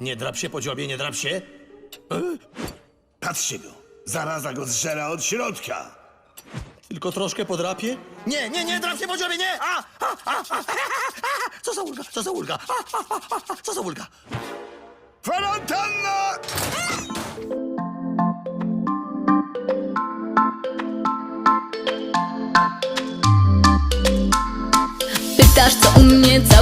Nie drap się po dziobie, nie drap się. Patrzcie go. Zaraza go zżera od środka. Tylko troszkę podrapie? Nie, nie, nie, drap się po dziobie, nie! A, a, a, a, Co za ulga, co za ulga, a, a, a, a, co za ulga? Kwarantanna!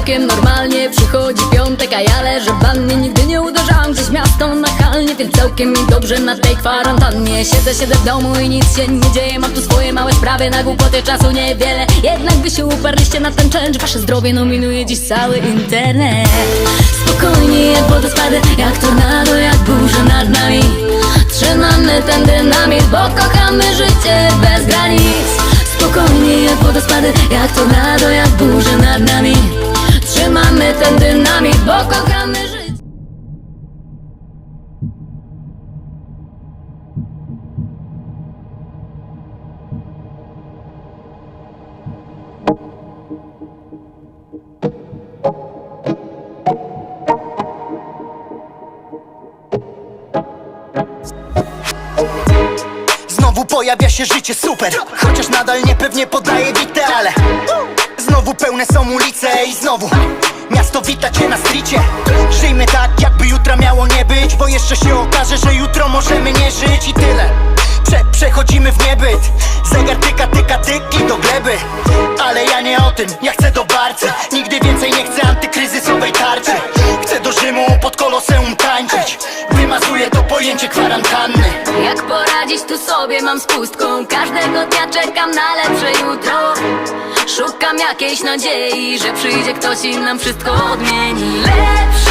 Całkiem normalnie Przychodzi piątek, a ja leżę w wannie. Nigdy nie uderzałam gdzieś miasto nachalnie Więc całkiem mi dobrze na tej kwarantannie. Siedzę, siedzę w domu i nic się nie dzieje. Mam tu swoje małe sprawy, na głupoty czasu niewiele. Jednak wy się uparliście na ten challenge. Wasze zdrowie nominuje dziś cały internet. Spokojnie jak wodospady, jak tornado, jak burza nad nami. Trzymamy ten dynamit, bo kochamy życie bez granic. Spokojnie jak wodospady, jak tornado, jak burze nad nami pojawia się życie super. Chociaż nadal niepewnie podaje wite, ale Znowu pełne są ulice i znowu Miasto wita cię na stricie. Żyjmy tak jakby jutra miało nie być Bo jeszcze się okaże, że jutro możemy nie żyć i tyle. Prze Przechodzimy w niebyt. Zegar tyka, tyka, tyk i do gleby. Ale ja nie o tym, ja chcę do barcy. Nigdy więcej nie chcę antykryzysowej tarczy pojęcie kwarantanny. Jak poradzić tu sobie? Mam z pustką. Każdego dnia czekam na lepsze jutro. Szukam jakiejś nadziei, że przyjdzie ktoś i nam wszystko odmieni. Lepszy,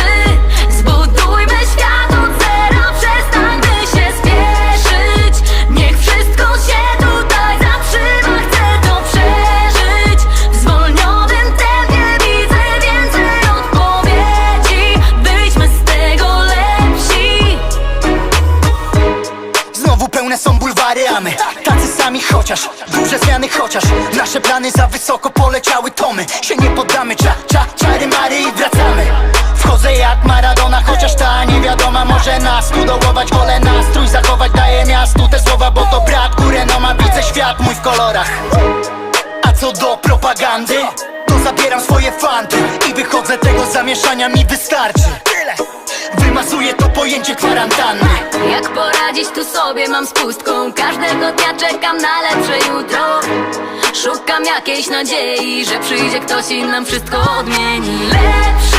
sami chociaż Duże zmiany chociaż. Nasze plany za wysoko poleciały tomy. Się nie poddamy, cza, cza, czary mary i wracamy. Wchodzę jak Maradona, chociaż ta niewiadoma może nas tu dołować Wolę nastrój zachować, daję miastu te słowa, bo to brat górę no ma widzę świat mój w kolorach. A co do propagandy, to zabieram swoje fanty. I wychodzę tego zamieszania mi wystarczy Wymazuję to pojęcie kwarantanny. Jak poradzić tu sobie? Mam z pustką. Każdego dnia czekam na lepsze jutro. Szukam jakiejś nadziei, że przyjdzie ktoś i nam wszystko odmieni. Lepszy,